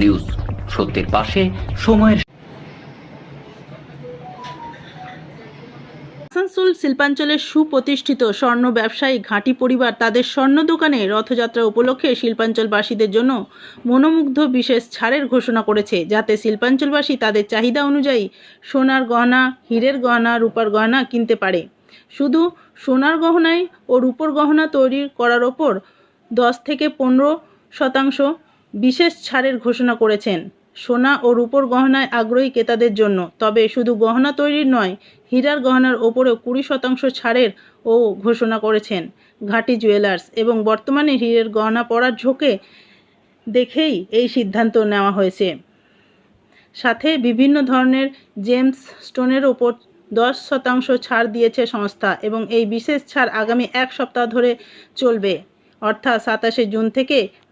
News. সত্যের পাশে সময়ের আসানসোল শিল্পাঞ্চলের সুপ্রতিষ্ঠিত স্বর্ণ ব্যবসায়ী ঘাঁটি পরিবার তাদের স্বর্ণ দোকানে রথযাত্রা উপলক্ষে শিল্পাঞ্চলবাসীদের জন্য মনোমুগ্ধ বিশেষ ছাড়ের ঘোষণা করেছে, যাতে শিল্পাঞ্চলবাসী তাদের চাহিদা অনুযায়ী সোনার গহনা, হীরের গহনা, রূপার গহনা কিনতে পারে। শুধু সোনার গহনায় ও রূপোর গহনা তৈরি করার ওপর দশ থেকে পনেরো শতাংশ বিশেষ ছাড়ের ঘোষণা করেছেন। সোনা ও রূপোর গহনায় আগ্রহী ক্রেতাদের জন্য, তবে শুধু গহনা তৈরির নয়, হীরার গহনার ওপরেও কুড়ি শতাংশ ছাড়ের ও ঘোষণা করেছেন। ঘাটি জুয়েলার্স এবং বর্তমানে হীরের গহনা পড়ার ঝোঁকে দেখেই এই সিদ্ধান্ত নেওয়া হয়েছে। সাথে বিভিন্ন ধরনের জেমস স্টোনের ওপর দশ শতাংশ ছাড় দিয়েছে সংস্থা এবং এই বিশেষ ছাড় আগামী এক সপ্তাহ ধরে চলবে, অর্থাৎ সাতাশে জুন থেকে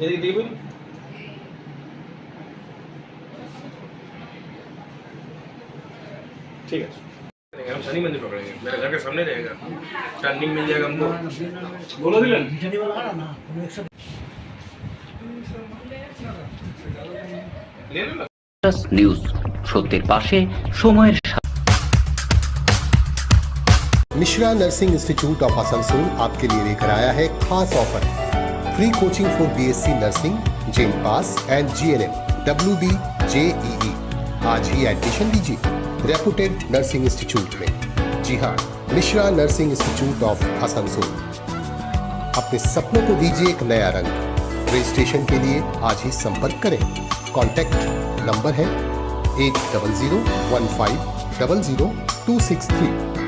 ये देखो नहीं ठीक है हम शनि मंदिर पकड़ेंगे मेरे घर के सामने रहेगा टर्निंग मिल जाएगा हमको বলে দিলেন ले लो ना নিউজ সত্যের পাশে সময়ের সাথে Mishra nursing institute of Asansol आपके लिए लेकर आया है खास offer free coaching for BSc nursing JENPAS and GNM W B JEE आज ही एडमिशन लीजिए रेपुटेड नर्सिंग इंस्टीट्यूट में। जी हाँ Mishra nursing institute of Asansol अपने सपनों को दीजिए एक नया रंग। रजिस्ट्रेशन के लिए आज ही संपर्क करें। कॉन्टैक्ट नंबर है eight double zero one five double zero two six three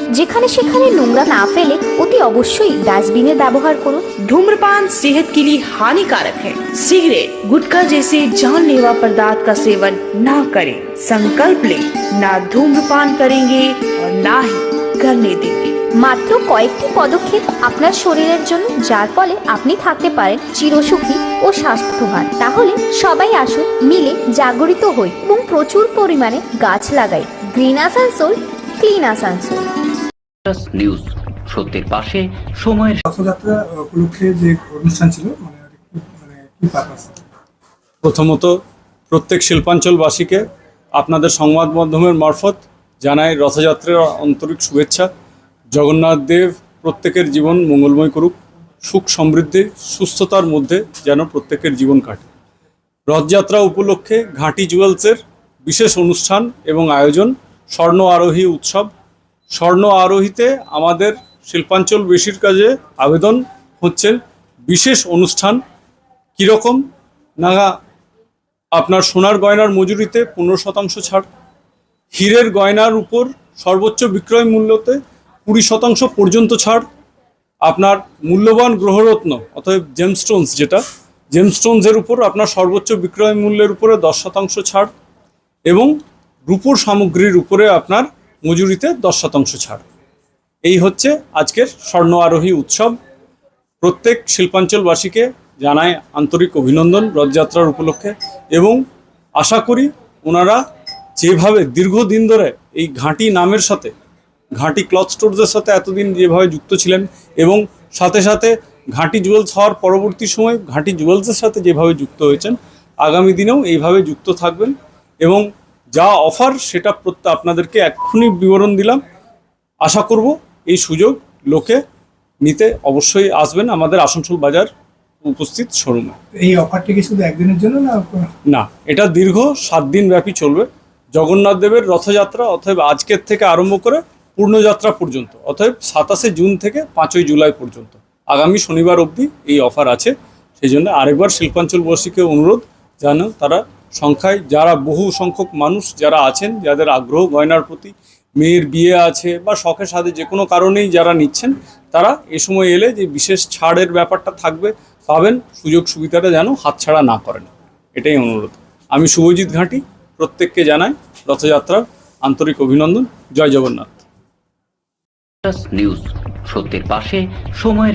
যেখানে সেখানে নোংরা না ফেলে অতি অবশ্যই ডাস্টবিনের ব্যবহার করুন धूम्रपान सेहत के लिए हानिकारक है सिगरेट गुटखा जैसे जानलेवा पदार्थ का सेवन न करें संकल्प ले ना धूम्रपान करेंगे और ना ही करने देंगे মাত্র কয়েকটি পদক্ষেপ আপনার শরীরের জন্য যার ফলে আপনি থাকতে পারেন চিরসুখী ও স্বাস্থ্যবান তাহলে সবাই আসুন মিলে জাগরিত হই এবং প্রচুর পরিমাণে গাছ লাগাই green Asansol clean Asansol News সত্যের পাশে সময়ের রথযাত্রা উপলক্ষে যে অনুষ্ঠান ছিল মানে মানে কি পারপাস প্রথমত প্রত্যেক শিল্পাঞ্চলবাসীকে আপনাদের সংবাদ মাধ্যমের মারফত জানাই রথযাত্রার আন্তরিক শুভেচ্ছা। জগন্নাথ দেব প্রত্যেকের জীবন মঙ্গলময় করুক সুখ সমৃদ্ধি সুস্থতার মধ্যে যেন প্রত্যেকের জীবন কাটে। রথযাত্রা উপলক্ষে ঘাঁটি জুয়েলসের বিশেষ অনুষ্ঠান এবং আয়োজন স্বর্ণ আরোহী উৎসব স্বর্ণ আরোহীতে আমাদের শিল্পাঞ্চল বেশির কাজে আবেদন হচ্ছেন বিশেষ অনুষ্ঠান কীরকম? নাগা, আপনার সোনার গয়নার মজুরিতে পনেরো শতাংশ ছাড়। হীরের গয়নার উপর সর্বোচ্চ বিক্রয় মূল্যতে কুড়ি শতাংশ পর্যন্ত ছাড়। আপনার মূল্যবান গ্রহরত্ন, অতএব জেমস্টোনস যেটা জেমস্টোনসের উপর আপনার সর্বোচ্চ বিক্রয় মূল্যের উপরে দশ শতাংশ ছাড় এবং রূপোর সামগ্রীর উপরে আপনার মজুরিতে দশ শতাংশ ছাড়। এই হচ্ছে আজকের স্বর্ণ আরোহী উৎসব। প্রত্যেক শিল্পাঞ্চলবাসীকে জানায় আন্তরিক অভিনন্দন রথযাত্রার উপলক্ষে এবং আশা করি ওনারা যেভাবে দীর্ঘদিন ধরে এই ঘাঁটি নামের সাথে, ঘাঁটি ক্লথ স্টোরসের সাথে এতদিন যেভাবে যুক্ত ছিলেন এবং সাথে সাথে ঘাঁটি জুয়েলস হওয়ার পরবর্তী সময় ঘাঁটি জুয়েলসের সাথে যেভাবে যুক্ত হয়েছেন, আগামী দিনেও এইভাবে যুক্ত থাকবেন এবং যা অফার সেটা প্রত্যেক আপনাদেরকে এক্ষুনি বিবরণ দিলাম। আশা করব এই সুযোগ লোকে নিতে অবশ্যই আসবেন আমাদের আসানসোল বাজার উপস্থিত শোরুমে। এই অফারটি কি শুধু একদিনের জন্য না না এটা দীর্ঘ সাত দিন ব্যাপী চলবে। জগন্নাথ দেবের রথযাত্রা অতএব আজকের থেকে আরম্ভ করে পূর্ণযাত্রা পর্যন্ত অতএব সাতাশে জুন থেকে পাঁচই জুলাই পর্যন্ত। আগামী শনিবার অবধি এই অফার আছে। সেই জন্য আরেকবার শিল্পাঞ্চলবাসীকে অনুরোধ যেন তারা সংখ্যায়, যারা বহু সংখ্যক মানুষ যারা আছেন, যাদের আগ্রহ গয়নার প্রতি, মেয়ের বিয়ে আছে বা শখের সাথে যে কোনো কারণেই যারা নিচ্ছেন, তারা এ সময় এলে যে বিশেষ ছাড়ের ব্যাপারটা থাকবে, পাবেন সুযোগ সুবিধাটা যেন হাতছাড়া না করেন। এটাই অনুরোধ। আমি শুভজিৎ ঘাঁটি, প্রত্যেককে জানাই রথযাত্রার আন্তরিক অভিনন্দন। জয় জগন্নাথ। নিউজ সত্যের পাশে, সময়ের